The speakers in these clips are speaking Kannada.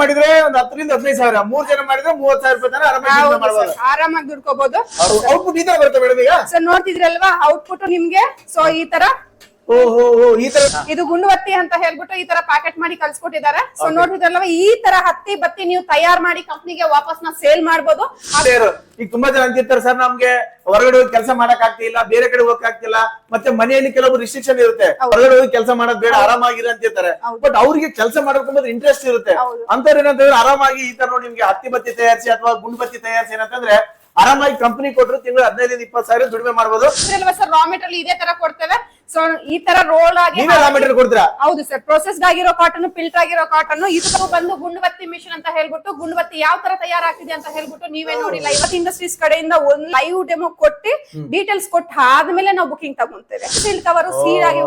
ಮಾಡಿದ್ರೆ ಒಂದ್ ಹತ್ತರಿಂದ ಹದಿನೈದು ಸಾವಿರ. ಮೂರ್ ಜನ ಮಾಡಿದ್ರೆ ಮೂವತ್ ಸಾವಿರ ರೂಪಾಯಿ ತರ ಆರಾಮಾಗಿ ಮಾಡ್ಬೋದು. ಆರಾಮಾಗಿ ದುಡ್ಕೋಬಹುದು ಔಟ್ಪುಟ್ ಈ ತರ ಬರುತ್ತೆ ಮೇಡಮ್ ಈಗ? ಸರ್ ನೋಡ್ತಿದ್ರಲ್ವಾ? ಔಟ್ಪುಟ್ ನಿಮ್ಗೆ? ಸೊ ಈ ತರ ಓ ಹೋ ಹೋ ಈ ತರ ಇದು ಗುಂಡುವತ್ತಿ ಅಂತ ಹೇಳ್ಬಿಟ್ಟು ಈ ತರ ಪ್ಯಾಕೆಟ್ ಮಾಡಿ ಕಳ್ಸಿಕೊಟ್ಟಿದ್ದಾರೆ. ಸೊ ನೋಡ್ತಿದ್ರಲ್ವಾ ಈ ತರ ಹತ್ತಿ ಬತ್ತಿ ನೀವು ತಯಾರ ಮಾಡಿ ಕಂಪ್ನಿಗೆ ವಾಪಸ್ನ ಸೇಲ್ ಮಾಡ್ಬೋದು. ಈಗ ತುಂಬಾ ಜನ ಅಂತಿರ್ತಾರೆ ಸರ್ ನಮ್ಗೆ ಹೊರಗಡೆ ಹೋಗಿ ಕೆಲಸ ಮಾಡಕ್ ಆಗ್ತಿಲ್ಲ ಬೇರೆ ಕಡೆ ಹೋಗಕ್ ಆಗ್ತಿಲ್ಲ ಮತ್ತೆ ಮನೆಯಲ್ಲಿ ಕೆಲವು ರಿಸ್ಟ್ರಿಕ್ಷನ್ ಇರುತ್ತೆ. ಹೊರಗಡೆ ಹೋಗಿ ಕೆಲಸ ಮಾಡೋದ್ ಬೇಡ ಆರಾಮಾಗಿರ ಅಂತಿರ್ತಾರೆ. ಬಟ್ ಅವ್ರಿಗೆ ಕೆಲಸ ಮಾಡೋಕೆ ಇಂಟ್ರೆಸ್ಟ್ ಇರುತ್ತೆ. ಅಂತ ಅಂತವ್ರು ಏನಂತಂದ್ರೆ ಆರಾಮಾಗಿ ಈ ತರ ನೋಡಿ ನಿಮ್ಗೆ ಹತ್ತಿ ಬತ್ತಿ ತಯಾರಿಸಿ ಅಥವಾ ಗುಂಡು ಬತ್ತಿ ತಯಾರಿಸಿ ಏನಂತಂದ್ರೆ ಆರಾಮಾಗಿ ಕಂಪನಿ ಕೊಟ್ರು ತಿಂಗಳು ಹದಿನೈದಿಂದ ಇಪ್ಪತ್ತು ಸಾವಿರ ದುಡಿಮೆ ಮಾಡಬಹುದು ಸರ್ ರಾ ಮೆಟೀರಿಯಲ್ ಇದೇ ತರ ಕೊಡ್ತೇವೆ. ಸೊ ಈ ತರ ರೋಲ್ ಆಗಿ ನೀವೇ ರಾ ಮೆಟೀರಿಯಲ್ ಕೊಡ್ತೀರಾ? ಹೌದು ಸರ್ ಪ್ರೊಸೆಸ್ ಆಗಿರೋ ಕಾಟನ್ ಫಿಲ್ಟರ್ ಆಗಿರೋ ಕಾಟನ್ ಇದು ಬಂದು ಗುಂಡುಬತ್ತಿ ಮಿಷನ್ ಅಂತ ಹೇಳ್ಬಿಟ್ಟು ಗುಂಡುಬತ್ತಿ ಯಾವ ತರ ತಯಾರಾಗ್ತಿದೆ ಅಂತ ಹೇಳ್ಬಿಟ್ಟು ನೀವೇ ನೋಡಿಲ್ಲ. ಇವತ್ತು ಇಂಡಸ್ಟ್ರೀಸ್ ಕಡೆಯಿಂದ ಒಂದ್ ಲೈವ್ ಡೆಮೋ ಕೊಟ್ಟು ಡೀಟೇಲ್ಸ್ ಕೊಟ್ಟು ಆದ್ಮೇಲೆ ನಾವು ಬುಕಿಂಗ್ ತಗೊಂತೇವೆ. ಸೀಲ್ ಕವರ್ ಸೀಲ್ ಆಗಿ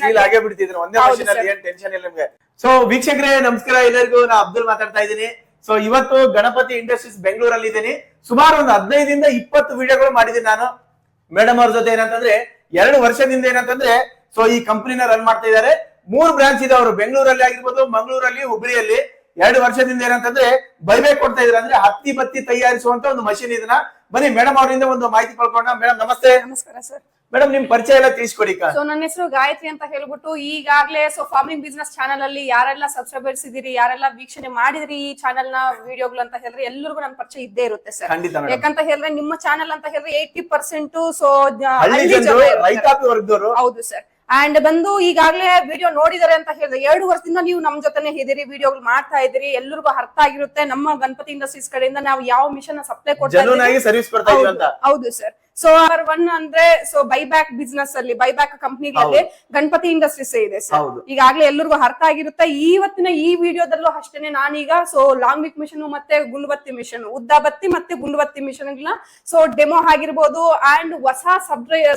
ಸೀಲ್ ಆಗೇ ಬಿಡ್ತಿದ್ರು. ಒಂದೇ ಹೌದು ಮಷೀನ್ ಅಲ್ಲಿ ಏನ್ ಟೆನ್ಷನ್ ಇಲ್ಲ ನಿಮ್ಗೆ. ಸೊ ವೀಕ್ಷಕರೇ ನಮಸ್ಕಾರ. ಎಲ್ಲರಿಗೂ ನಾ ಅಬ್ದುಲ್ ಮಾತಾಡ್ತಾ ಇದ್ದೀನಿ. ಸೊ ಇವತ್ತು ಗಣಪತಿ ಇಂಡಸ್ಟ್ರೀಸ್ ಬೆಂಗಳೂರಲ್ಲಿ ಇದ್ದೀನಿ. ಸುಮಾರು ಒಂದು ಹದಿನೈದಿಂದ ಇಪ್ಪತ್ತು ವಿಡಿಯೋಗಳು ಮಾಡಿದ್ದೀನಿ ನಾನು. ಮೇಡಮ್ ಅವ್ರ ಜೊತೆ ಏನಂತಂದ್ರೆ, ಎರಡು ವರ್ಷದಿಂದ ಏನಂತಂದ್ರೆ ಸೊ ಈ ಕಂಪನಿನ ರನ್ ಮಾಡ್ತಾ ಇದ್ದಾರೆ. ಮೂರು ಬ್ರಾಂಚ್ ಇದೆ ಅವರು. ಬೆಂಗಳೂರಲ್ಲಿ ಆಗಿರ್ಬೋದು, ಮಂಗಳೂರಲ್ಲಿ, ಹುಬ್ಳಿಯಲ್ಲಿ. ಎರಡು ವರ್ಷದಿಂದ ಏನಂತಂದ್ರೆ ಬೈಬೇಕ್ ಕೊಡ್ತಾ ಇದ್ರು ಅಂದ್ರೆ ಹತ್ತಿ ಬತ್ತಿ ತಯಾರಿಸುವಂತ ಒಂದು ಮಷೀನ್ ಇದನ್ನ. ಬನ್ನಿ ಮೇಡಮ್ ಅವರಿಂದ ಒಂದು ಮಾಹಿತಿ ಪಡ್ಕೊಂಡ. ಮೇಡಮ್ ನಮಸ್ತೆ. ನಮಸ್ಕಾರ ಸರ್ ಮೇಡಮ್ ನಿಮ್ ಪರಿಚಯ ಎಲ್ಲ ತಿಳಿಸ್ಕೊಡಿ. ಸೊ ನನ್ನ ಹೆಸರು ಗಾಯತ್ರಿ ಅಂತ ಹೇಳ್ಬಿಟ್ಟು ಈಗಾಗ್ಲೇ ಸೊ ಫಾರ್ಮಿಂಗ್ ಬಿಸ್ನೆಸ್ ಚಾನಲ್ ಅಲ್ಲಿ ಯಾರೆಲ್ಲ ಸಬ್ಸ್ಕ್ರೈಬರ್ಸ್ ಇದೀರಿ ಯಾರೆಲ್ಲ ವೀಕ್ಷಣೆ ಮಾಡಿದ್ರಿ ಈ ಚಾನಲ್ನ ವಿಡಿಯೋಗಳು ಅಂತ ಹೇಳಿದ್ರೆ ಎಲ್ಲರಿಗೂ ನನ್ನ ಪರಿಚಯ ಇದ್ದೇ ಇರುತ್ತೆ ಸರ್ ಯಾಕಂತ ಹೇಳಿದ್ರೆ ನಿಮ್ಮ ಚಾನೆಲ್ ಅಂತ ಹೇಳಿದ್ರೆ ಏಯ್ಟಿ ಪರ್ಸೆಂಟ್ ಸೊ ಹಳ್ಳಿ ರೈತಾಪಿ ವರ್ಗದವರು. ಹೌದು ಸರ್ ಅಂಡ್ ಬಂದು ಈಗಾಗಲೇ ವಿಡಿಯೋ ನೋಡಿದಾರೆ ಅಂತ ಹೇಳಿದ್ರೆ ಎರಡು ವರ್ಷದಿಂದ ನೀವು ನಮ್ ಜೊತೆನೆ ಇದ್ದೀರಿ ವಿಡಿಯೋಗಳು ಮಾಡ್ತಾ ಇದ್ದೀರಿ ಎಲ್ಲರಿಗೂ ಅರ್ಥ ಆಗಿರುತ್ತೆ. ನಮ್ಮ ಗಣಪತಿ ಇಂಡಸ್ಟ್ರೀಸ್ ಕಡೆಯಿಂದ ನಾವು ಯಾವ ಮಿಷನ್ ಸಪ್ಲೈ ಕೊಡ್ತಾ ಹೌದು ಸರ್ ಸೊ ಅವರ್ ಒನ್ ಅಂದ್ರೆ ಸೊ ಬೈಬ್ಯಾಕ್ ಬಿಸ್ನೆಸ್ ಅಲ್ಲಿ ಬೈಬ್ಯಾಕ್ ಕಂಪ್ನಿಗಳಲ್ಲಿ ಗಣಪತಿ ಇಂಡಸ್ಟ್ರೀಸ್ ಇದೆ ಸರ್. ಈಗಾಗಲೇ ಎಲ್ಲರಿಗೂ ಅರ್ಥ ಆಗಿರುತ್ತೆ. ಇವತ್ತಿನ ಈ ವಿಡಿಯೋದಲ್ಲೂ ಅಷ್ಟೇನೆ ನಾನೀಗ ಸೊ ಲಾಂಗ್ ವಿಕ್ ಮಿಷನ್ ಮತ್ತೆ ಗುಲ್ಬತ್ತಿ ಮಿಷನ್ ಉದ್ದ ಬತ್ತಿ ಮತ್ತೆ ಗುಲ್ಬತ್ತಿ ಮಿಷನ್ ಸೊ ಡೆಮೋ ಆಗಿರ್ಬೋದು ಅಂಡ್ ಹೊಸ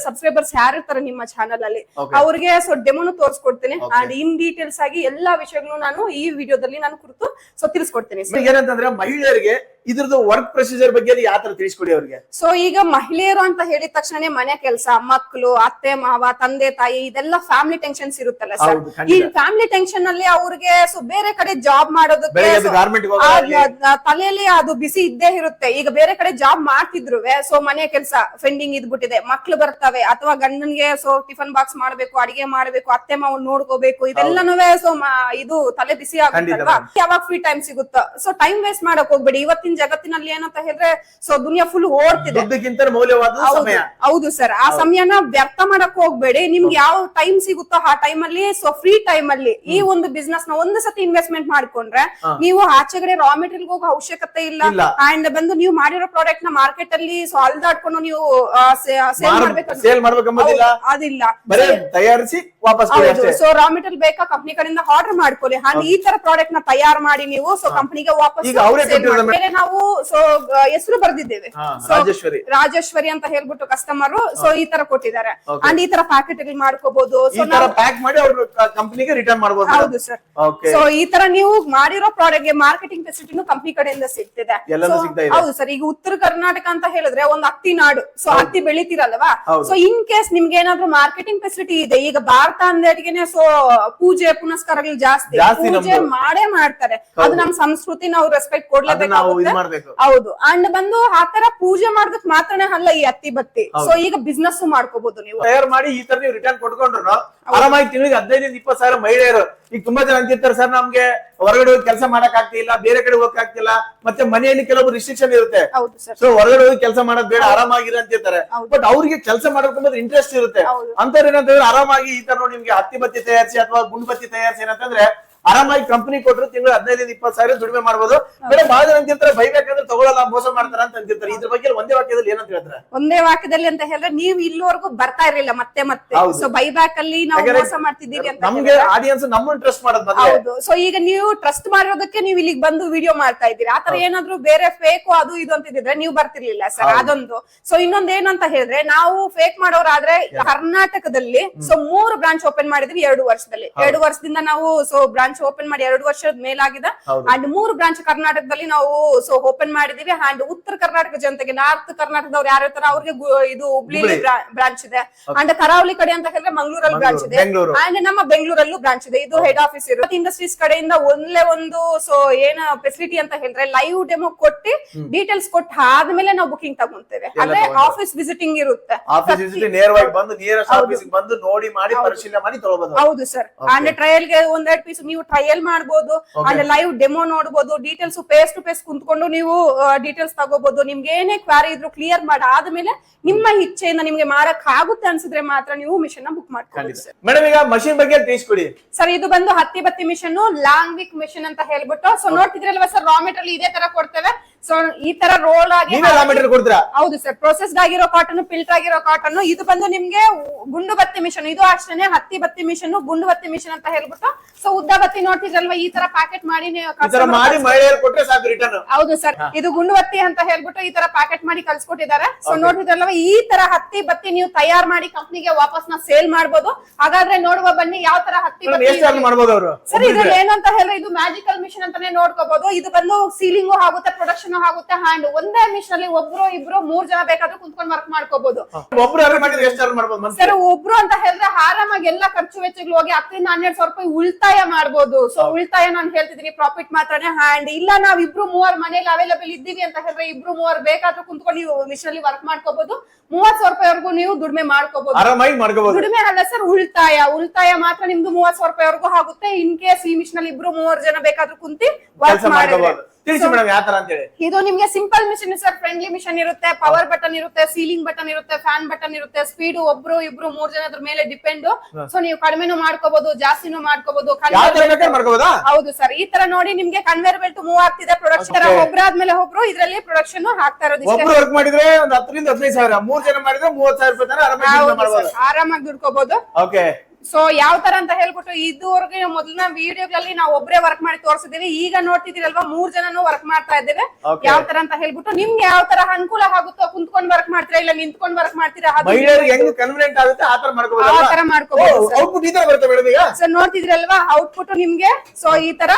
ಸಬ್ಸ್ಕ್ರೈಬರ್ಸ್ ಯಾರಿರ್ತಾರೆ ನಿಮ್ಮ ಚಾನಲ್ ಅಲ್ಲಿ. ಅವ್ರಿಗೆ ಸೊ ಡೆಮೋನು ತೋರಿಸ್ಕೊಡ್ತೀನಿ. ಅಂಡ್ ಇನ್ ಡೀಟೇಲ್ಸ್ ಆಗಿ ಎಲ್ಲಾ ವಿಷಯಗಳು ನಾನು ಈ ವಿಡಿಯೋದಲ್ಲಿ ನಾನು ಕುರಿತು ಸೊ ತಿಳಿಸ್ಕೊಡ್ತೀನಿ ಏನಂತಂದ್ರೆ ಮಹಿಳೆಯರಿಗೆ ಇದ್ರದ್ದು ವರ್ಕ್ ಪ್ರೊಸೀಜರ್ ಬಗ್ಗೆ ಯಾವ ತರ ತಿಳಿಸ್ಕೊಡಿ ಅವ್ರಿಗೆ? ಸೊ ಈಗ ಮಹಿಳೆಯರು ಅಂತ ಹೇಳಿದ ತಕ್ಷಣ ಮನೆ ಕೆಲಸ ಮಕ್ಕಳು ಅತ್ತೆ ಮಾವ ತಂದೆ ತಾಯಿ ಇದೆಲ್ಲ ಫ್ಯಾಮಿಲಿ ಟೆನ್ಷನ್ಸ್ ಇರುತ್ತಲ್ಲ ಸರ್? ಈ ಫ್ಯಾಮಿಲಿ ಟೆನ್ಷನ್ ಅಲ್ಲಿ ಅವ್ರಿಗೆ ಸೊ ಬೇರೆ ಕಡೆ ಜಾಬ್ ಮಾಡೋದಕ್ಕೆ ತಲೆಯಲ್ಲಿ ಅದು ಬಿಸಿ ಇದ್ದೇ ಇರುತ್ತೆ. ಈಗ ಬೇರೆ ಕಡೆ ಜಾಬ್ ಮಾಡ್ತಿದ್ರು ಸೊ ಮನೆ ಕೆಲಸ ಫೆಂಡಿಂಗ್ ಇದ್ಬಿಟ್ಟಿದೆ. ಮಕ್ಳು ಬರ್ತವೆ ಅಥವಾ ಗಂಡನ್ಗೆ ಸೊ ಟಿಫನ್ ಬಾಕ್ಸ್ ಮಾಡ್ಬೇಕು ಅಡಿಗೆ ಮಾಡ್ಬೇಕು ಅತ್ತೆ ಮಾವ ನೋಡ್ಕೋಬೇಕು ಇದೆಲ್ಲನೂ ಸೊ ಇದು ತಲೆ ಬಿಸಿ ಆಗುತ್ತಲ್ವಾ ಯಾವಾಗ ಫ್ರೀ ಟೈಮ್ ಸಿಗುತ್ತೋ? ಸೊ ಟೈಮ್ ವೇಸ್ಟ್ ಮಾಡಕ್ ಹೋಗ್ಬೇಡಿ. ಇವತ್ತಿನ ಜಗತ್ತಿನಲ್ಲಿ ಏನಂತ ಹೇಳಿದ್ರೆ ಸೊ ದುನಿಯಾ ಫುಲ್ ಓಡ್ತಿದೆ. ಮೌಲ್ಯವಾದ ಹೌದು ಸಮಯ. ಹೌದು ಸರ್ ಆ ಸಮಯನ ವ್ಯರ್ಥ ಮಾಡಕ್ ಹೋಗ್ಬೇಡಿ. ನಿಮ್ಗೆ ಯಾವ ಟೈಮ್ ಸಿಗುತ್ತೋ ಆ ಟೈಮ್ ಅಲ್ಲಿ ಸೊ ಫ್ರೀ ಟೈಮ್ ಅಲ್ಲಿ ಈ ಒಂದು ಬಿಸ್ನೆಸ್ನ ಒಂದು ಸತಿ ಇನ್ವೆಸ್ಟ್ಮೆಂಟ್ ಮಾಡ್ಕೊಂಡ್ರೆ ನೀವು ಆಚೆಗಡೆ ರಾ ಮೆಟೀರಿಯಲ್ ಹೋಗೋ ಅವಶ್ಯಕತೆ ಇಲ್ಲ. ಅಂಡ್ ಬಂದು ನೀವು ಮಾಡಿರೋ ಪ್ರಾಡಕ್ಟ್ನ ಮಾರ್ಕೆಟ್ ಅಲ್ಲಿ ಸೊ ಅಲ್ದಾಡ್ಕೊಂಡು ನೀವು ಸೇಲ್ ಮಾಡ್ಬೇಕು ಸೇಲ್ ಮಾಡ್ಬೇಕಂಬುದಿಲ್ಲ. ಅದಿಲ್ಲ. ತಯಾರಿಸಿ ವಾಪಸ್ ಸೊ ರಾ ಮೆಟೀರಿಯಲ್ ಬೇಕಾ? ಕಂಪ್ನಿ ಕಡೆಯಿಂದ ಆರ್ಡರ್ ಮಾಡ್ಕೊಳ್ಳಿ. ಅಂಡ್ ಈ ತರ ಪ್ರಾಡಕ್ಟ್ನ ತಯಾರು ಮಾಡಿ ನೀವು ಸೊ ಕಂಪ್ನಿಗೆ ವಾಪಸ್ ನಾವು ಸೊ ಹೆಸರು ಬರ್ದಿದ್ದೇವೆ. ರಾಜೇಶ್ವರಿ. ರಾಜೇಶ್ವರಿ ಅಂತ ಹೇಳ್ಬಿಟ್ಟು ಕಸ್ಟಮರ್ ಸೊ ಈ ತರ ಕೊಟ್ಟಿದ್ದಾರೆ. ಅಂಡ್ ಈ ತರ ಪ್ಯಾಕೆಟ್ ಅಲ್ಲಿ ಮಾಡ್ಕೋಬಹುದು ಈ ಸೊ ತರ ಪ್ಯಾಕ್ ಮಾಡಿ ಅವ್ರ ಕಂಪನಿಗೆ ರಿಟರ್ನ್ ಮಾಡಬಹುದು ಹೌದು ಸರ್. ಸೊ ಈ ತರ ನೀವು ಮಾಡಿರೋ ಪ್ರಾಡಕ್ಟ್ಗೆ ಮಾರ್ಕೆಟಿಂಗ್ ಫೆಸಿಲಿಟಿನೂ ಕಂಪ್ನಿ ಕಡೆಯಿಂದ ಸಿಗ್ತಿದೆ. ಹೌದು ಸರ್. ಈಗ ಉತ್ತರ ಕರ್ನಾಟಕ ಅಂತ ಹೇಳಿದ್ರೆ ಒಂದು ಹತ್ತಿ ನಾಡು. ಸೊ ಹತ್ತಿ ಬೆಳಿತೀರಲ್ವಾ. ಸೊ ಇನ್ ಕೇಸ್ ನಿಮ್ಗೆ ಏನಾದ್ರು ಮಾರ್ಕೆಟಿಂಗ್ ಫೆಸಿಲಿಟಿ ಇದೆ ಈಗ ಭಾರತ ಅಂದೇಟಿಗೆನೆ ಸೊ ಪೂಜೆ ಪುನಸ್ಕಾರಗಳು ಜಾಸ್ತಿ. ಪೂಜೆ ಮಾಡೇ ಮಾಡ್ತಾರೆ. ಅದು ನಮ್ ಸಂಸ್ಕೃತಿ ನಾವು ರೆಸ್ಪೆಕ್ಟ್ ಕೊಡ್ಲೇಬೇಕಾಗುತ್ತೆ ಹೌದು. ಅಂಡ್ ಬಂದು ಆತರ ಪೂಜೆ ಮಾಡೋದಕ್ ಮಾತ್ರನೇ ಅಲ್ಲ ಈ ಅತ್ತಿ ಬತ್ತಿ. ಸೊ ಈಗ ಬಿಸ್ನೆಸ್ ಮಾಡ್ಕೋಬಹುದು ನೀವು. ತಯಾರು ಮಾಡಿ ಈ ತರ ನೀವು ರಿಟರ್ನ್ ಕೊಟ್ಕೊಂಡ್ರು ಆರಾಮಾಗಿ ತಿಂಗಳಿಗೆ ಹದಿನೈದಿಂದ ಇಪ್ಪತ್ತು ಸಾವಿರ ಮಹಿಳೆಯರು. ಈಗ ತುಂಬಾ ಜನ ಅಂತಿರ್ತಾರೆ ಸರ್ ನಮ್ಗೆ ಹೊರಗಡೆ ಹೋಗಿ ಕೆಲಸ ಮಾಡಕ್ ಆಗ್ತಿಲ್ಲ ಬೇರೆ ಕಡೆ ಹೋಗಕ್ ಆಗ್ತಿಲ್ಲ ಮತ್ತೆ ಮನೆಯಲ್ಲಿ ಕೆಲವು ರಿಸ್ಟ್ರಿಕ್ಷನ್ ಇರುತ್ತೆ. ಸೊ ಹೊರಗಡೆ ಹೋಗಿ ಕೆಲಸ ಮಾಡೋದ್ ಬೇಡ ಆರಾಮಾಗಿರ ಅಂತಿರ್ತಾರೆ. ಇರ್ತಾರೆ ಬಟ್ ಅವ್ರಿಗೆ ಕೆಲಸ ಮಾಡೋಕೆ ಇಂಟ್ರೆಸ್ಟ್ ಇರುತ್ತೆ. ಅಂತ ಅಂತವ್ರು ಏನಂತಂದ್ರೆ ಆರಾಮಾಗಿ ಈ ತರ ನೋಡಿ ನಿಮ್ಗೆ ಹತ್ತಿ ಬತ್ತಿ ತಯಾರಿಸಿ ಅಥವಾ ಗುಂಡ್ ಬತ್ತಿ ತಯಾರಿಸಿ ಏನಂತಂದ್ರೆ ಆರಾಮಾಗಿ ಕಂಪನಿ ಕೊಟ್ಟರು ತಿಂಗಳು ಹದಿನೈದು ಇಪ್ಪತ್ತು ಸಾವಿರ ದುಡಿಮೆ ಮಾಡಬಹುದು ಬೇರೆ ಬಹಳ ಜನ ಅಂತಿರ್ತಾರೆ ಬೈಬೇಕಂದ್ರೆ ತಗೊಳ್ಳಲ್ಲ ಮೋಸ ಮಾಡ್ತಾರ ಅಂತ ಅಂತಿರ್ತಾರೆ. ಇದ್ರ ಬಗ್ಗೆ ಒಂದೇ ವಾಕ್ಯದಲ್ಲಿ ಏನಂತ ಹೇಳ್ತಾರೆ ಒಂದೇ ವಾಕ್ಯದಲ್ಲಿ ಅಂತ ಹೇಳಿದ್ರೆ ನೀವು ಇಲ್ಲಿವರೆಗೂ ಬರ್ತಾ ಇರಲಿಲ್ಲ ಮತ್ತೆ ಮತ್ತೆ. ಸೊ ಬೈಬ್ಯಾಕ್ ಅಲ್ಲಿ ನಾವು ಮೋಸ ಮಾಡ್ತಿದ್ದೀರಿ ಅಂತ ನಮಗೆ. ಆಡಿಯನ್ಸ್ ನಮ್ಮನ್ನ ಟ್ರಸ್ಟ್ ಮಾಡೋದು. ಹೌದು. ಸೊ ಈಗ ನೀವು ಟ್ರಸ್ಟ್ ಮಾಡಿರೋದಕ್ಕೆ ನೀವು ಇಲ್ಲಿಗೆ ಬಂದು ವಿಡಿಯೋ ಮಾಡ್ತಾ ಇದ್ದೀರಿ. ಆತರ ಏನಾದ್ರೂ ಬೇರೆ ಫೇಕ್ ಅದು ಇದು ಅಂತ ಇದ್ರೆ ನೀವು ಬರ್ತಿರ್ಲಿಲ್ಲ ಸರ್ ಅದೊಂದು. ಸೊ ಇನ್ನೊಂದ್ ಏನಂತ ಹೇಳಿದ್ರೆ ನಾವು ಫೇಕ್ ಮಾಡೋರಾದ್ರೆ ಕರ್ನಾಟಕದಲ್ಲಿ ಸೊ ಮೂರು ಬ್ರಾಂಚ್ ಓಪನ್ ಮಾಡಿದ್ವಿ ಎರಡು ವರ್ಷದಲ್ಲಿ. ಎರಡು ವರ್ಷದಿಂದ ನಾವು ಸೊ ಬ್ರಾಂಚ್ ಬ್ರಾಂಚ್ ಓಪನ್ ಮಾಡಿ ಎರಡು ವರ್ಷದ ಮೇಲಾಗಿದೆ. ಅಂಡ್ ಮೂರು ಬ್ರಾಂಚ್ ಕರ್ನಾಟಕದಲ್ಲಿ ನಾವು ಸೊ ಓಪನ್ ಮಾಡಿದೀವಿ. ಅಂಡ್ ಉತ್ತರ ಕರ್ನಾಟಕ ಜನತೆಗೆ ನಾರ್ತ್ ಕರ್ನಾಟಕದವ್ರು ಯಾರ ತರ ಅವ್ರಿಗೆ ಇದು ಹುಬ್ಳಿ. ಬ್ರಾಂಚ್ ಇದೆ. ಅಂಡ್ ಕರಾವಳಿ ಕಡೆ ಅಂತ ಹೇಳಿದ್ರೆ ಮಂಗಳೂರಲ್ಲಿ ಬ್ರಾಂಚ್ ಇದೆ. ಅಂಡ್ ನಮ್ಮ ಬೆಂಗಳೂರಲ್ಲೂ ಬ್ರಾಂಚ್ ಇದೆ. ಇದು ಹೆಡ್ ಆಫೀಸ್ ಇರುತ್ತೆ ಇಂಡಸ್ಟ್ರೀಸ್ ಕಡೆಯಿಂದ ಒಂದೇ ಒಂದು ಸೊ ಏನ ಫೆಸಿಲಿಟಿ ಅಂತ ಹೇಳಿದ್ರೆ ಲೈವ್ ಡೆಮೋ ಕೊಟ್ಟು ಡೀಟೇಲ್ಸ್ ಕೊಟ್ಟು ಆದ್ಮೇಲೆ ನಾವು ಬುಕಿಂಗ್ ತಗೊಂತೇವೆ ಅಂದ್ರೆ ಆಫೀಸ್ ವಿಸಿಟಿಂಗ್ ಇರುತ್ತೆ. ನೇರವಾಗಿ ಬಂದು ನಿಯರೆಸ್ಟ್ ಆಫೀಸ್ ಬಂದು ನೋಡಿ ಮಾಡಿ ಪರಿಶೀಲನೆ ಮಾಡಿ ಹೌದು ಸರ್ ಅಂದ್ರೆ ಟ್ರಯಲ್ಗೆ ಒಂದೆರಡು ಪೀಸ್ ನೀವು ಟ್ರಯಲ್ ಮಾಡ್ಬೋದು ಅಂದ್ರೆ ಲೈವ್ ಡೆಮೋ ನೋಡಬಹುದು ಡೀಟೇಲ್ಸ್ ಫೇಸ್ ಟು ಫೇಸ್ ಕುಂತ್ಕೊಂಡು ನೀವು ಡೀಟೇಲ್ಸ್ ತಗೋಬಹುದು ನಿಮ್ಗೆ ಏನೇ ಕ್ವಾರಿ ಇದ್ರು ಕ್ಲಿಯರ್ ಮಾಡಿ ಆದ್ಮೇಲೆ ನಿಮ್ಮ ಇಚ್ಛೆಯಿಂದ ನಿಮ್ಗೆ ಮಾರಕ್ ಆಗುತ್ತೆ ಅನ್ಸಿದ್ರೆ ಮಾತ್ರ ನೀವು ಮಿಷನ್ನ ಬುಕ್ ಮಾಡ್ಕೊಳ್ಳಿ ಮೇಡಮ್ ಈಗ ಮಷಿನ್ ಬಗ್ಗೆ ತಿಳಿಸ್ಕೊಡಿ. ಸರ್ ಇದು ಬಂದು ಹತ್ತಿ ಬತ್ತಿ ಮಿಷನ್ ಲಾಂಗ್ ವಿಕ್ ಮಿಷನ್ ಅಂತ ಹೇಳ್ಬಿಟ್ಟು ಸೊ ನೋಡ್ತಿದ್ರಲ್ವಾ ಸರ್ ರಾ ಮೆಟೀರಿಯಲ್ ಇದೇ ತರ ಕೊಡ್ತೇವೆ. ಸೊ ಈ ತರ ರೋಲ್ ಆಗಿ ನೀವೇ ಕೊಡ್ತೀರಾ? ಹೌದು ಸರ್ ಪ್ರೊಸೆಸ್ಡ್ ಆಗಿರೋ ಕಾಟನ್ ಫಿಲ್ಟರ್ ಆಗಿರೋ ಕಾಟನ್ ಇದು ಬಂದು ನಿಮ್ಗೆ ಗುಂಡು ಬತ್ತಿ ಮಿಷನ್. ಇದು ಅಷ್ಟೇನೆ ಹತ್ತಿ ಬತ್ತಿ ಮಿಷನ್ ಗುಂಡು ಬತ್ತಿ ಮಿಷನ್ ಅಂತ ಹೇಳ್ಬಿಟ್ಟು. ಸೊ ಉದ್ದ ಬತ್ತಿ ನೋಡ್ತಿದ್ರಲ್ವಾ ಈ ತರ ಪ್ಯಾಕೆಟ್ ಮಾಡಿ ನೀವು ಈ ತರ customer ಮಾಡಿ ಮಹಿಳೆಯರು ಕೊಟ್ರೆ ಸಾಕು ರಿಟರ್ನ್ ಹೌದು ಸರ್ ಇದು ಗುಂಡು ಬತ್ತಿ ಅಂತ ಹೇಳ್ಬಿಟ್ಟು ಈ ತರ ಪ್ಯಾಕೆಟ್ ಮಾಡಿ ಕಲ್ಸ್ಕೊಟ್ಟಿದ್ದಾರೆ ಸೊ ನೋಡ್ತಿದ್ರಲ್ವ ಈ ತರ ಹತ್ತಿ ಬತ್ತಿ ನೀವು ತಯಾರು ಮಾಡಿ ಕಂಪ್ನಿಗೆ ವಾಪಸ್ನ ಸೇಲ್ ಮಾಡಬಹುದು ಹಾಗಾದ್ರೆ ನೋಡುವ ಬನ್ನಿ ಯಾವ ತರ ಹತ್ತಿ ಮೇಡಮ್ ಬತ್ತಿ ಎಷ್ಟು ಚಾರ್ಜ್ ಮಾಡ್ಬೋದು ಅವರು? ಸರ್ ಇದು ಏನಂತ ಹೇಳಿದ್ರೆ ಇದು ಮ್ಯಾಜಿಕಲ್ ಮಿಷನ್ ಅಂತಾನೆ ನೋಡ್ಕೋಬಹುದು ಇದು ಬಂದು ಸೀಲಿಂಗು ಆಗುತ್ತೆ ಪ್ರೊಡಕ್ಷನ್ ಆಗುತ್ತೆ ಹ್ಯಾಂಡ್ ಒಂದೇ ಮಿಷನ್ ಅಲ್ಲಿ ಒಬ್ರು ಇಬ್ರು ಮೂರ್ ಜನ ಬೇಕಾದ್ರೂ ಕುಂತ್ಕೊಂಡ್ ವರ್ಕ್ ಮಾಡ್ಕೋಬಹುದು ಒಬ್ರು ಅರ್ಧ ಮಾಡಿದ್ರೆ ಎಷ್ಟು ಚಾರ್ಜ್ ಮಾಡ್ಬೋದು ಸರ್ ಒಬ್ರು ಅಂತ ಹೇಳಿದ್ರೆ ಆರಾಮಾಗಿ ಎಲ್ಲಾ ಖರ್ಚು ವೆಚ್ಚಗಳು ಹೋಗಿ ಹತ್ತರಿಂದ ಹನ್ನೆರಡು ಸಾವಿರ ರೂಪಾಯಿ ಉಳಿತಾಯ ಮಾಡ್ಬೋದು. ಸೊ ಉಳಿತಾಯ ನಾನು ಹೇಳ್ತಿದ್ದೀನಿ ಪ್ರಾಫಿಟ್ ಮಾತ್ರನೇ ಹ್ಯಾಂಡ್ ಇಲ್ಲ ನಾವ್ ಇಬ್ರು ಮೂವರ್ ಮನೇಲಿ ಅವೈಲೇಬಲ್ ಇದ್ದೀವಿ ಅಂತ ಹೇಳಿದ್ರೆ ಇಬ್ರು ಮೂವರ್ ಬೇಕಾದ್ರೂ ಕುಂತ್ಕೊಂಡು ನೀವು ಮಿಷನ್ ಅಲ್ಲಿ ವರ್ಕ್ ಮಾಡ್ಕೋಬಹುದು ಮೂವತ್ ಸಾವಿರ ರೂಪಾಯಿವರೆಗೂ ನೀವು ದುಡಿಮೆ ಮಾಡ್ಕೋಬಹುದು ದುಡಿಮೆ ಅಲ್ಲ ಸರ್ ಉಳಿತಾಯ. ಉಳಿತಾಯ ಮಾತ್ರ ನಿಮ್ದು ಮೂವತ್ ಸಾವಿರ ರೂಪಾಯಿವರೆಗೂ ಆಗುತ್ತೆ. ಇನ್ ಕೇಸ್ ಈ ಮಿಷನ್ ಅಲ್ಲಿ ಇಬ್ರು ಮೂವರ್ ಜನ ಬೇಕಾದ್ರೂ ಕುಂತಿ ವರ್ಕ್ ಮಾಡ್ಕೋಬಹುದು ತಿಳಿಸಿ ಮೇಡಮ್ ಯಾವ ತರ ಅಂತ ಹೇಳಿ ಇದು ನಿಮ್ಗೆ simple machine sir friendly machine ಇರುತ್ತೆ ಪವರ್ ಬಟನ್ ಇರುತ್ತೆ ಸೀಲಿಂಗ್ ಬಟನ್ ಇರುತ್ತೆ ಫ್ಯಾನ್ ಬಟನ್ ಇರುತ್ತೆ ಸ್ಪೀಡ್ ಒಬ್ರು ಇಬ್ರು ಮೂರ್ ಜನ ಅದ್ರ ಮೇಲೆ ಡಿಪೆಂಡ್ ಸೊ ನೀವು ಕಡಿಮೆನೂ ಮಾಡ್ಕೋಬಹುದು ಜಾಸ್ತಿನೂ ಮಾಡ್ಕೋಬಹುದು ಹೌದು ಸರ್ ಈ ತರ ನೋಡಿ ನಿಮ್ಗೆ ಕನ್ವೇರ್ ಬೆಲ್ಟ್ ಮೂವ್ ಆಗ್ತಿದೆ ಪ್ರೊಡಕ್ಷನ್ ತರ ಒಬ್ರಾದ್ಮೇಲೆ ಒಬ್ರು ಇದ್ರಲ್ಲಿ ಪ್ರೊಡಕ್ಷನ್ ಹಾಕ್ತಾ ಇರೋದು. ಒಬ್ರು ವರ್ಕ್ ಮಾಡಿದ್ರೆ ಒಂದ್ ಹತ್ತರಿಂದ ಹದಿನೈದು ಸಾವಿರ ಮೂರ್ ಜನ ಮಾಡಿದ್ರೆ ಮೂವತ್ ಸಾವಿರ ರೂಪಾಯಿ ಆರಾಮಾಗಿ ದುಡ್ಕೋಬಹುದು ಓಕೆ ಸೊ ಯಾವ ತರ ಅಂತ ಹೇಳ್ಬಿಟ್ಟು ಇದುವರೆಗೆ ಮೊದಲಿನ ವಿಡಿಯೋಗಳಲ್ಲಿ ನಾವು ಒಬ್ಬರೇ ವರ್ಕ್ ಮಾಡಿ ತೋರಿಸಿದೀವಿ ಈಗ ನೋಡ್ತಿದ್ದೀರಲ್ವಾ ಮೂರ್ ಜನನು ವರ್ಕ್ ಮಾಡ್ತಾ ಇದ್ದೇವೆ. ಯಾವ ತರ ಅಂತ ಹೇಳ್ಬಿಟ್ಟು ನಿಮ್ಗೆ ಯಾವ ತರ ಅನುಕೂಲ ಆಗುತ್ತೋ ಕುಂತ್ಕೊಂಡ್ ವರ್ಕ್ ಮಾಡ್ತೀರಾ ಇಲ್ಲ ನಿಂತ್ಕೊಂಡ್ ವರ್ಕ್ ಮಾಡ್ತೀರಾ ಆ ತರ ಆ ಮಾಡ್ಕೋಬಹುದು ಸೊ ನೋಡ್ತಿದ್ರಲ್ವಾ ಔಟ್ಪುಟ್ ನಿಮ್ಗೆ. ಸೊ ಈ ತರ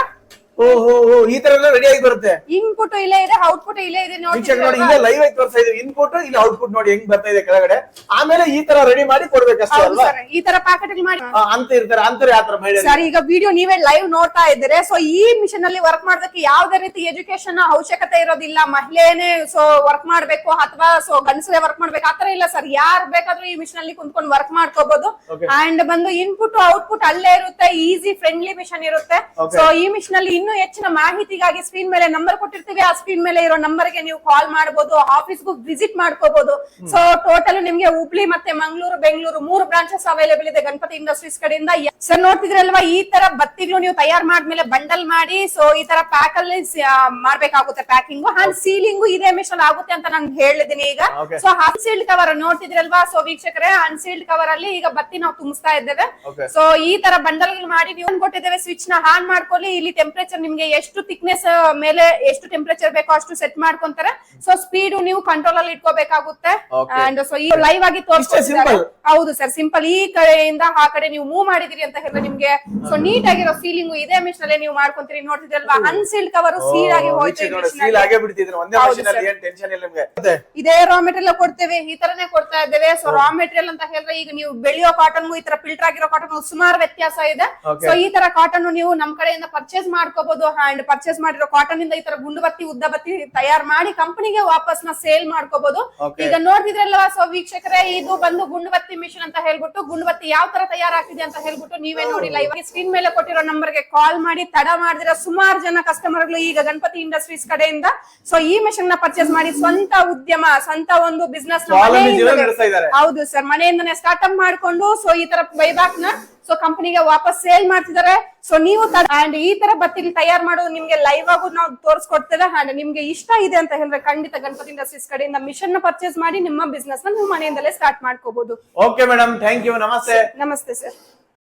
ಓ ಹೋ ಹೋ ಈ ತರ ಎಲ್ಲ ರೆಡಿ ಆಗಿ ಬರುತ್ತೆ. ಇನ್ಪುಟ್ ಇಲ್ಲೇ ಇದೆ ಔಟ್ಪುಟ್ ಇಲ್ಲೇ ಇದೆ ವೀಕ್ಷಕ ನೋಡಿ ಇಲ್ಲೇ ಲೈವ್ ಆಗಿ ತೋರಿಸ್ತಾ ಇದೀವಿ. ಇನ್ಪುಟ್ ಇಲ್ಲಿ ಔಟ್ಪುಟ್ ನೋಡಿ ಹೆಂಗ್ ಬರ್ತಾ ಇದೆ ಕೆಳಗಡೆ. ಆಮೇಲೆ ಈ ತರ ರೆಡಿ ಮಾಡಿ ಕೊಡ್ಬೇಕಷ್ಟೇ ಹೌದು ಅಲ್ವಾ? ಸರ್ ಈ ತರ ಪ್ಯಾಕೆಟ್ ಮಾಡಿ. ಆ, ಅಂತ ಇರ್ತಾರೆ ಅಂತಾರೆ ಆ ತರ ಸರ್ ಈಗ ವಿಡಿಯೋ ನೀವೇ ಲೈವ್ ನೋಡ್ತಾ ಇದ್ದೀರಾ ಸೊ ಈ ಮಿಷನ್ ಅಲ್ಲಿ ವರ್ಕ್ ಮಾಡೋದಕ್ಕೆ ಯಾವ್ದೇ ರೀತಿ ಎಜುಕೇಶನ್ ಅವಶ್ಯಕತೆ ಇರೋದಿಲ್ಲ. ಮಹಿಳೆನೇ ಸೊ ವರ್ಕ್ ಮಾಡ್ಬೇಕು ಅಥವಾ ಸೊ ಗಂಡಸರೇ ವರ್ಕ್ ಮಾಡ್ಬೇಕು ಆತರ ಇಲ್ಲ ಸರ್ ಯಾರ್ ಬೇಕಾದ್ರೂ ಈ ಮಿಷನ್ ಅಲ್ಲಿ ಕುಂತ್ಕೊಂಡು ವರ್ಕ್ ಮಾಡ್ಕೋಬಹುದು Okay. ಅಂಡ್ ಬಂದು ಇನ್ಪುಟ್ ಔಟ್ಪುಟ್ ಅಲ್ಲೇ ಇರುತ್ತೆ ಈಸಿ ಫ್ರೆಂಡ್ಲಿ ಮಿಷನ್ ಇರುತ್ತೆ. Okay. ಸೊ ಈ ಮಿಷನ್ ಅಲ್ಲಿ ಇನ್ನೂ ಹೆಚ್ಚಿನ ಮಾಹಿತಿಗಾಗಿ ಸ್ಕ್ರೀನ್ ಮೇಲೆ ನಂಬರ್ ಕೊಟ್ಟಿರ್ತೀವಿ. ಆ ಸ್ಕ್ರೀನ್ ಮೇಲೆ ಇರೋ ನಂಬರ್ಗೆ ನೀವು ಕಾಲ್ ಮಾಡಬಹುದು ಆಫೀಸ್ಗೂ ವಿಸಿಟ್ ಮಾಡ್ಕೋಬಹುದು ಸೊ ಟೋಟಲ್ ನಿಮ್ಗೆ ಹುಬ್ಳಿ ಮತ್ತೆ ಮಂಗಳೂರು ಬೆಂಗಳೂರು ಮೂರು ಬ್ರಾಂಚಸ್ ಅವೈಲೇಬಲ್ ಇದೆ ಗಣಪತಿ ಇಂಡಸ್ಟ್ರೀಸ್ ಕಡೆಯಿಂದ. ಸರ್ ನೋಡ್ತಿದ್ರಲ್ವಾ ಈ ತರ ಬತ್ತಿಗಳು ನೀವು ತಯಾರು ಮಾಡಿದ್ಮೇಲೆ ಬಂಡಲ್ ಮಾಡಿ ಸೊ ಈ ತರ ಪ್ಯಾಕ್ ಅಲ್ಲಿ ಮಾಡ್ಬೇಕಾಗುತ್ತೆ ಪ್ಯಾಕಿಂಗ್ ಅಂಡ್ ಸೀಲಿಂಗ್ ಇದೇ ಮಿಷನ್ ಆಗುತ್ತೆ ಅಂತ ನಾನು ಹೇಳಿದೀನಿ ಈಗ. ಸೊ ಅನ್ಸೀಲ್ಡ್ ಕವರ್ ನೋಡ್ತಿದ್ರಲ್ವಾ? ಸೊ ವೀಕ್ಷಕರೇ ಅನ್ಸೀಲ್ಡ್ ಕವರ್ ಅಲ್ಲಿ ಈಗ ಬತ್ತಿ ನಾವು ತುಂಬಿಸ್ತಾ ಇದ್ದೇವೆ. ಸೊ ಈ ತರ ಬಂಡಲ್ ಮಾಡಿ ನೀವು ಕೊಟ್ಟಿದ್ದೇವೆ. ಸ್ವಿಚ್ನ ಆನ್ ಮಾಡ್ಕೊಳ್ಳಿ. ಇಲ್ಲಿ ಟೆಂಪರೇಚರ್ ನಿಮ್ಗೆ ಎಷ್ಟು ಥಿಕ್ನೆಸ್ ಮೇಲೆ ಎಷ್ಟು ಟೆಂಪರೇಚರ್ ಬೇಕೋ ಅಷ್ಟು ಸೆಟ್ ಮಾಡ್ಕೊಂತಾರೆ. ಸೊ ಸ್ಪೀಡ್ ನೀವು ಕಂಟ್ರೋಲ್ ಅಲ್ಲಿ ಇಟ್ಕೋಬೇಕಾಗುತ್ತೆ. ಅಂಡ್ ಸೊ ಈ ಲೈವ್ ಆಗಿ ತೋರಿಸ್ತಾರೆ ಹೌದು ಸರ್ ಸಿಂಪಲ್ ಈ ಕಡೆಯಿಂದ ಆ ಕಡೆ ನೀವು ಮೂವ್ ಮಾಡಿದಿರಿ ಅಂತ ಹೇಳಿದ್ರೆ ನಿಮ್ಗೆ ಸೊ ನೀಟ್ ಆಗಿರೋ ಸೀಲಿಂಗ್ ಇದೇ ಮಿಷನ್ ಅಲ್ಲೇ ನೀವು ಮಾಡ್ಕೊಂತೀರಿ. ನೋಡ್ತಿದ್ರಲ್ವಾ ಅನ್ಸೀಲ್ಡ್ ಕವರ್ ಸೀಲ್ ಆಗಿ ಹೋಯ್ತು ಇದೇ ರಾ ಮೆಟೀರಿಯಲ್ ಕೊಡ್ತೇವೆ. ಈ ತರನೇ ಕೊಡ್ತಾ ಇದ್ದೇವೆ. ಸೊ ರಾ ಮೆಟೀರಿಯಲ್ ಅಂತ ಹೇಳಿದ್ರೆ ಈಗ ನೀವು ಬೆಳೆಯೋ ಕಾಟನ್ ಈ ತರ ಫಿಲ್ಟರ್ ಆಗಿರೋ ಕಾಟನ್ ಸುಮಾರು ವ್ಯತ್ಯಾಸ ಇದೆ. ಸೊ ಈ ತರ ಕಾಟನ್ ನೀವು ನಮ್ ಕಡೆಯಿಂದ ಪರ್ಚೇಸ್ ಮಾಡ್ಕೋಬಹುದು ಅಂಡ್ ಪರ್ಚೇಸ್ ಮಾಡಿರೋ ಕಾಟನ್ ಇಂದ ಈ ತರ ಗುಂಡು ಬತ್ತಿ ಉದ್ದ ಬತ್ತಿ ತಯಾರು ಮಾಡಿ ಕಂಪನಿಗೆ ವಾಪಸ್ನ ಸೇಲ್ ಮಾಡ್ಕೋಬಹುದು. ಈಗ ನೋಡ್ತಿದ್ರಲ್ವಾ ಸೊ ವೀಕ್ಷಕರೇ ಇದು ಬಂದು ಗುಂಡು ಬತ್ತಿ ಮಿಷನ್ ಅಂತ ಹೇಳ್ಬಿಟ್ಟು ಗುಂಡು ಬತ್ತಿ ಯಾವ ತರ ತಯಾರಾಗ್ತಿದೆ ಅಂತ ಹೇಳ್ಬಿಟ್ಟು ನೀವೇ ನೋಡಿ ಲೈವ್ ಸ್ಕ್ರೀನ್ ಮೇಲೆ ಕೊಟ್ಟಿರೋ ನಂಬರ್ಗೆ ಕಾಲ್ ಮಾಡಿ ತಡ ಮಾಡಿದಿರೋ ಸುಮಾರು ಜನ ಕಸ್ಟಮರ್ಗಳು ಈಗ ಗಣಪತಿ ಇಂಡಸ್ಟ್ರೀಸ್ ಕಡೆಯಿಂದ ಸೊ ಈ ಮಿಷನ್ನ ಪರ್ಚೇಸ್ ಮಾಡಿ ಸ್ವಂತ ಉದ್ಯಮ ಸ್ವಂತ ಒಂದು ಬಿಸ್ನೆಸ್ ಹೌದು ಸರ್ ಮನೆಯಿಂದನೇ ಸ್ಟಾರ್ಟ್ ಅಪ್ ಮಾಡ್ಕೊಂಡು ಸೊ ಈ ತರ ಬೈಬ್ಯಾಕ್ನ ಸೊ ಕಂಪನಿಗೆ ವಾಪಸ್ ಸೇಲ್ ಮಾಡ್ತಿದ್ದಾರೆ ಸೊ ನೀವು ಅಂಡ್ ಈ ತರ ಬತ್ತಿಗೆ ತಯಾರು ಮಾಡೋದು ನಿಮ್ಗೆ ಲೈವ್ ಆಗು ನಾವು ತೋರಿಸ್ಕೊಡ್ತೇವೆ. ಅಂಡ್ ನಿಮ್ಗೆ ಇಷ್ಟ ಇದೆ ಅಂತ ಹೇಳಿದ್ರೆ ಖಂಡಿತ ಗಣಪತಿ ಇಂಡಸ್ಟ್ರೀಸ್ ಕಡೆಯಿಂದ ಮಿಷನ್ನ ಪರ್ಚೇಸ್ ಮಾಡಿ ನಿಮ್ಮ ಬಿಸ್ನೆಸ್ನ ನೀವು ಮನೆಯಿಂದಲೇ ಸ್ಟಾರ್ಟ್ ಮಾಡ್ಕೋಬಹುದು ಓಕೆ ಮೇಡಮ್ ಥ್ಯಾಂಕ್ ಯು ನಮಸ್ತೆ. ನಮಸ್ತೆ ಸರ್